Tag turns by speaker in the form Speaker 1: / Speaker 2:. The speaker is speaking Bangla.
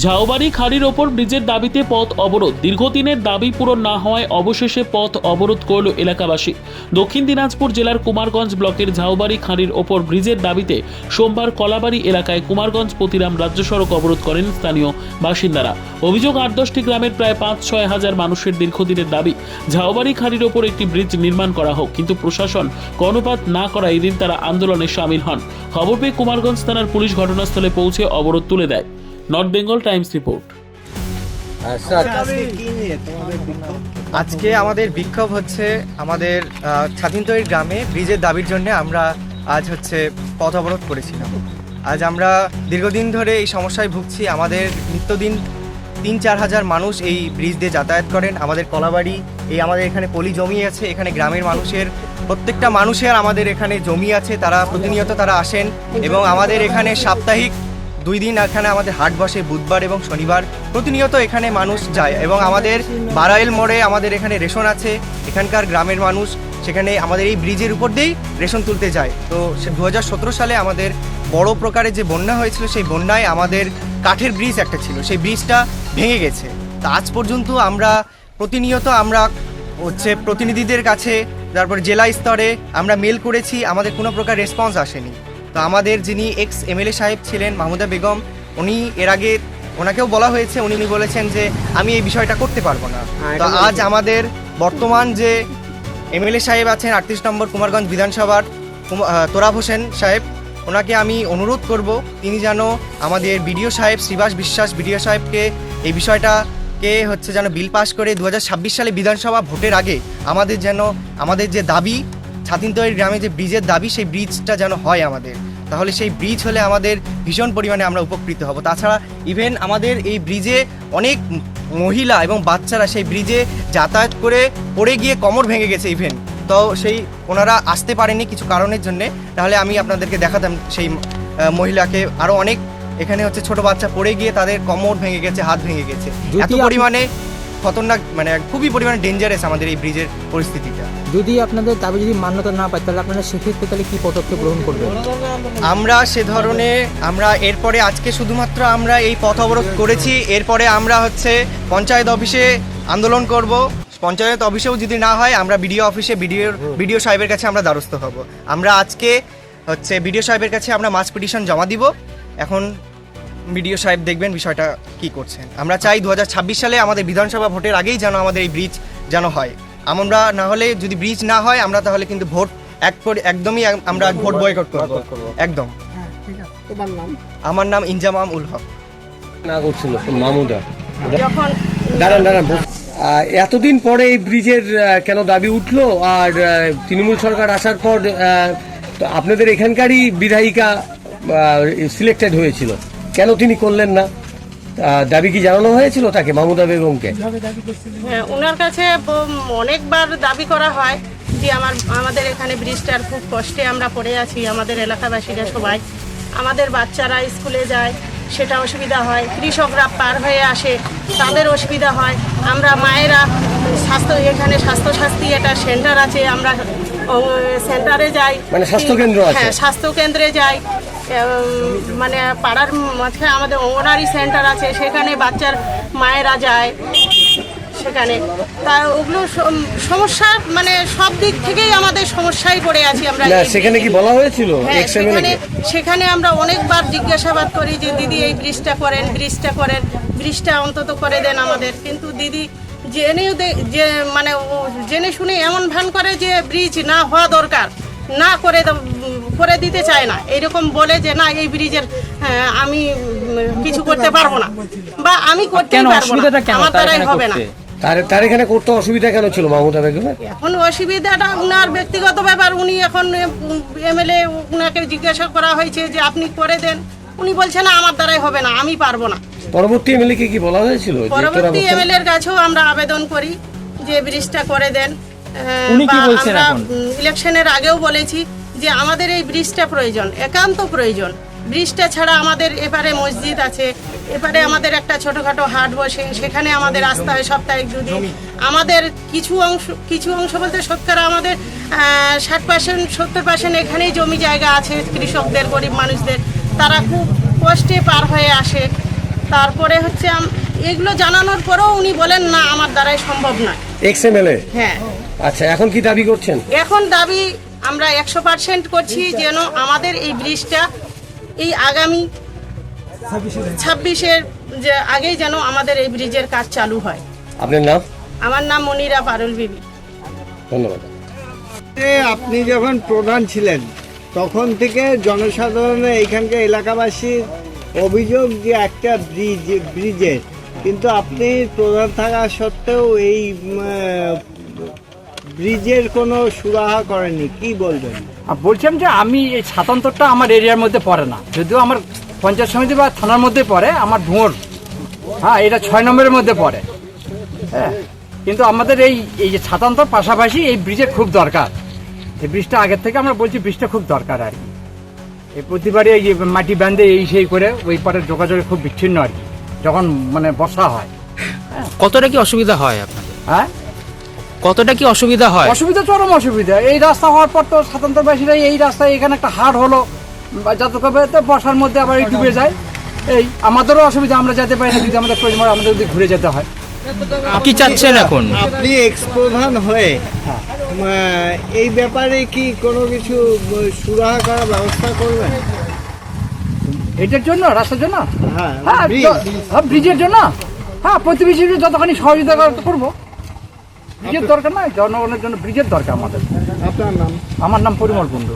Speaker 1: ঝাউবাড়ি খাড়ির ওপর ব্রিজের দাবিতে পথ অবরোধ। দীর্ঘদিনের দাবি পূরণ না হওয়ায় অবশেষে পথ অবরোধ করল এলাকাবাসী। দক্ষিণ দিনাজপুর জেলার কুমারগঞ্জ ব্লকের ঝাউবাড়ি খাঁড়ির ওপর ব্রিজের দাবিতে সোমবার কলাবাড়ি এলাকায় কুমারগঞ্জ পতিরাম রাজ্য সড়ক অবরোধ করেন স্থানীয় বাসিন্দারা। অভিযোগ আট দশটি গ্রামের প্রায় পাঁচ ছয় হাজার মানুষের দীর্ঘদিনের দাবি, ঝাউবাড়ি খাঁড়ির ওপর একটি ব্রিজ নির্মাণ করা হোক, কিন্তু প্রশাসন কর্ণপাত না করা এদিন তারা আন্দোলনে সামিল হন। খবর পেয়ে কুমারগঞ্জ থানার পুলিশ ঘটনাস্থলে পৌঁছে অবরোধ তুলে দেয়। North Bengal Times report.
Speaker 2: আজকে আমাদের বিক্ষোভ হচ্ছে আমাদের ছাতিনতৈর গ্রামে ব্রিজের দাবির জন্য আমরা আজ হচ্ছে পথ অবরোধ করেছিলাম। আজ আমরা দীর্ঘদিন ধরে এই সমস্যায় ভুগছি। আমাদের নিত্যদিন তিন চার হাজার মানুষ এই ব্রিজ দিয়ে যাতায়াত করেন। আমাদের কলাবাড়ি এই আমাদের এখানে পলি জমি আছে এখানে গ্রামের মানুষের প্রত্যেকটা মানুষের আমাদের এখানে জমি আছে। তারা প্রতিনিয়ত তারা আসেন এবং আমাদের এখানে সাপ্তাহিক দুই দিন এখানে আমাদের হাট বসে, বুধবার এবং শনিবার। প্রতিনিয়ত এখানে মানুষ যায় এবং আমাদের বারাইল মোড়ে আমাদের এখানে রেশন আছে, এখানকার গ্রামের মানুষ সেখানে আমাদের এই ব্রিজের উপর দিয়েই রেশন তুলতে যায়। তো সে দু হাজার সতেরো সালে আমাদের বড় প্রকারের যে বন্যা হয়েছিল, সেই বন্যায় আমাদের কাঠের ব্রিজ একটা ছিল, সেই ব্রিজটা ভেঙে গেছে। তা আজ পর্যন্ত আমরা প্রতিনিয়ত আমরা হচ্ছে প্রতিনিধিদের কাছে, তারপর জেলা স্তরে আমরা মেল করেছি, আমাদের কোনো প্রকার রেসপন্স আসেনি। তো আমাদের যিনি এক্স এমএলএ সাহেব ছিলেন মাহমুদা বেগম উনি এর আগে ওনাকেও বলা হয়েছে উনি উনি বলেছেন যে আমি এই বিষয়টা করতে পারব না। তো আজ আমাদের বর্তমান যে এমএলএ সাহেব আছেন আটত্রিশ নম্বর কুমারগঞ্জ বিধানসভার তোরাব হোসেন সাহেব ওনাকে আমি অনুরোধ করব তিনি যেন আমাদের বিডিও সাহেব শ্রীবাস বিশ্বাস বিডিও সাহেবকে এই বিষয়টাকে হচ্ছে যেন বিল পাস করে দু হাজার ছাব্বিশ সালে বিধানসভা ভোটের আগে আমাদের যেন আমাদের যে দাবি ছাতিনতৈর গ্রামে যে ব্রিজের দাবি সেই ব্রিজটা যেন হয় আমাদের। তাহলে সেই ব্রিজ হলে আমাদের ভীষণ পরিমাণে আমরা উপকৃত হব। তাছাড়া ইভেন আমাদের এই ব্রিজে অনেক মহিলা এবং বাচ্চারা সেই ব্রিজে যাতায়াত করে পড়ে গিয়ে কোমর ভেঙে গেছে ইভেন তো সেই ওনারা আসতে পারেনি কিছু কারণের জন্যে। তাহলে আমি আপনাদেরকে দেখাতাম সেই মহিলাকে। আরও অনেক এখানে হচ্ছে ছোট বাচ্চা পড়ে গিয়ে তাদের কোমর ভেঙে গেছে হাত ভেঙে গেছে। এত পরিমাণে খতরনাক মানে খুবই পরিমাণে ডেঞ্জারাস আমাদের এই ব্রিজের পরিস্থিতিটা।
Speaker 3: যদি আপনাদের দাবি যদি মান্যতা না পায় তাহলে আপনারা সেক্ষেত্রে তাহলে কি পদক্ষেপ গ্রহণ করবেন?
Speaker 2: আমরা সে ধরনের আমরা এরপরে আজকে শুধুমাত্র আমরা এই পথ অবরোধ করেছি এরপরে আমরা হচ্ছে পঞ্চায়েত অফিসে আন্দোলন করব। পঞ্চায়েত অফিসেও যদি না হয় আমরা বিডিও অফিসে বিডিও বিডিও সাহেবের কাছে আমরা দ্বারস্থ হব। আমরা আজকে হচ্ছে বিডিও সাহেবের কাছে আমরা মাস পিটিশন জমা দিব। এখন বিডিও সাহেব দেখবেন বিষয়টা কি করছেন। আমরা চাই দু হাজার ছাব্বিশ সালে আমাদের বিধানসভা ভোটের আগেই যেন আমাদের এই ব্রিজ যেন হয়। আমরা না হলে যদি ব্রিজ না হয় আমরা তাহলে কিন্তু ভোট এক একদমই আমরা ভোট বয়কট করব। একদম। আমার নাম ইনজামাম উল হক।
Speaker 4: না করছিল মামুদা। দাঁড়ান দাঁড়ান এতদিন পরে এই ব্রিজের কেন দাবি উঠল? আর তৃণমূল সরকার আসার পর আপনাদের এখানকারই বিধায়িকা সিলেক্টেড হয়েছিল। কেন তিনি করলেন না? দাবি কি জানানো হয়েছিল তাকে মামুদা বেগমকে?
Speaker 5: হ্যাঁ, ওনার কাছে অনেকবার দাবি করা হয় যে আমার আমাদের এখানে ব্রিজটার খুব কষ্টে আমরা পড়ে আছি আমাদের এলাকাবাসীরা সবাই। আমাদের বাচ্চারা স্কুলে যায় সেটা অসুবিধা হয়। কৃষকরা পার হয়ে আসে তাদের অসুবিধা হয়। আমরা মায়েরা স্বাস্থ্য এখানে স্বাস্থ্যসাথী একটা সেন্টার আছে আমরা সেন্টারে যাই।
Speaker 4: মানে স্বাস্থ্যকেন্দ্র?
Speaker 5: হ্যাঁ স্বাস্থ্য কেন্দ্রে যাই। মানে পাড়ার মাঝে আমাদের অঙ্গনারী সেন্টার আছে সেখানে বাচ্চার মায়েরা যায় সেখানে। তা ওগুলো সমস্যা মানে সব দিক থেকেই আমাদের সমস্যায় পড়ে আছি আমরা
Speaker 4: সেখানে কি বলা হয়েছিল
Speaker 5: হ্যাঁ সেখানে সেখানে আমরা অনেকবার জিজ্ঞাসাবাদ করি যে দিদি এই ব্রিজটা করেন ব্রিজটা করেন ব্রিজটা অন্তত করে দেন আমাদের। কিন্তু দিদি জেনেও যে মানে জেনে শুনে এমন ভান করে যে ব্রিজ না হওয়া দরকার। না করে করে দিতে চায় না। এরকম বলে যে না এই ব্রিজের হ্যাঁ, আমি কিছু করতে পারব না। বা আমি করতে পারব না।
Speaker 3: অসুবিধাটা
Speaker 5: আমার দ্বারাই হবে না।
Speaker 4: তার তার এখানে করতে অসুবিধা কেন ছিল মামুদা বেগমের?
Speaker 5: এখন অসুবিধাটা উনার ব্যক্তিগত ব্যাপার। উনি এখন এমএলএ উনাকে জিজ্ঞাসা করা হয়েছে যে আপনি করে দেন। উনি বলছেন না আমার দ্বারাই হবে না আমি পারব না।
Speaker 4: পরবর্তী এমএলএ কে কি বলা হয়েছিল?
Speaker 5: পরবর্তী এমএলএ এর কাছেও আমরা আবেদন করি যে ব্রিজটা করে দেন।
Speaker 3: উনি কি
Speaker 5: বা
Speaker 3: বলছেন
Speaker 5: আমরা,
Speaker 3: এখন?
Speaker 5: ইলেকশনের আগেও বলেছি যে আমাদের এই ব্রিজটা প্রয়োজন একান্ত প্রয়োজন। ব্রিজটা ছাড়া আমাদের এপারে মসজিদ আছে এপারে আমাদের একটা ছোটখাটো হাট বসে সেখানে আমাদের আসতে হয় সপ্তাহে দুদিন। আমাদের কিছু অংশ কিছু অংশ বলতে শতকরা আমাদের ষাট পার্সেন্ট সত্তর পার্সেন্ট এখানেই জমি জায়গা আছে কৃষকদের গরিব মানুষদের। তারা খুব কষ্টে পার হয়ে আসে। তারপরে হচ্ছে এগুলো জানানোর পরেও উনি বলেন না আমার দ্বারাই সম্ভব নয়।
Speaker 4: Ex M L A?
Speaker 5: হ্যাঁ।
Speaker 4: আচ্ছা এখন কি দাবি করছেন?
Speaker 5: এখন দাবি আমরা একশো পার্সেন্ট করছি যেন আমাদের এই ব্রিজটা এই আগামী ছাব্বিশের যে আগেই যেন আমাদের এই ব্রিজের কাজ চালু হয়।
Speaker 4: আপনার নাম?
Speaker 5: আমার নাম মনিরা পারুল বিবি।
Speaker 4: ধন্যবাদ।
Speaker 6: এ আপনি যখন প্রধান ছিলেন তখন থেকে জনসাধারণের এখানকার এলাকাবাসীর অভিযোগ যে একটা ব্রিজ ব্রিজের কিন্তু আপনি প্রধান থাকা সত্ত্বেও এই ব্রিজের কোনো সুরাহা করেনি কি বলবেন?
Speaker 7: আর বলছিলাম যে আমি এই স্বাতন্ত্রটা আমার এরিয়ার মধ্যে পড়ে না। যদিও আমার পঞ্চায়েত সমিতি বা থানার মধ্যে পড়ে আমার ভোঁর হ্যাঁ এটা ছয় নম্বরের মধ্যে পড়ে। হ্যাঁ কিন্তু আমাদের এই এই যে স্বাতন্ত্র পাশাপাশি এই ব্রিজের খুব দরকার। এই ব্রিজটা আগের থেকে আমরা বলছি ব্রিজটা খুব দরকার আর কি। এই প্রতিবারে এই যে মাটি বাঁধে এই সেই করে ওই পারের যোগাযোগে খুব বিচ্ছিন্ন আর কি যখন মানে বর্ষা হয়।
Speaker 3: কতটা কি অসুবিধা হয় আপনাদের?
Speaker 7: হ্যাঁ?
Speaker 3: কতটা কি অসুবিধা হয়?
Speaker 7: অসুবিধা চরম অসুবিধা। এই রাস্তা হওয়ার পর তো স্বাতন্ত্রবাসীরা এই রাস্তায় এখানে একটা হাট হলো। বা যাতে কবে তো বর্ষার মধ্যে আবার এই ডুবে যায়। এই আমাদেরও অসুবিধা আমরা যেতে পারি না। যদি আমাদের প্রয়োজন হয়, আমাদের যদি ঘুরে যেতে হয়।
Speaker 3: কি চাচ্ছেন এখন?
Speaker 6: আপনি এক্স প্রধান হয়ে। আহ, এই ব্যাপারে কি কোনো কিছু সুরাহা করার ব্যবস্থা করবেন?
Speaker 7: এটার জন্য রাস্তার জন্য?
Speaker 6: হ্যাঁ
Speaker 7: হ্যাঁ
Speaker 6: ব্রিজ।
Speaker 7: য- হ্যাঁ, ব্রিজের জন্য। হ্যাঁ প্রতিবেশীদের যতখানি সহযোগিতা করা- করব। ব্রিজের দরকার নয় জনগণের জন্য ব্রিজের দরকার আমাদের।
Speaker 6: আপনার নাম?
Speaker 7: আমার নাম পরিমল কুণ্ডু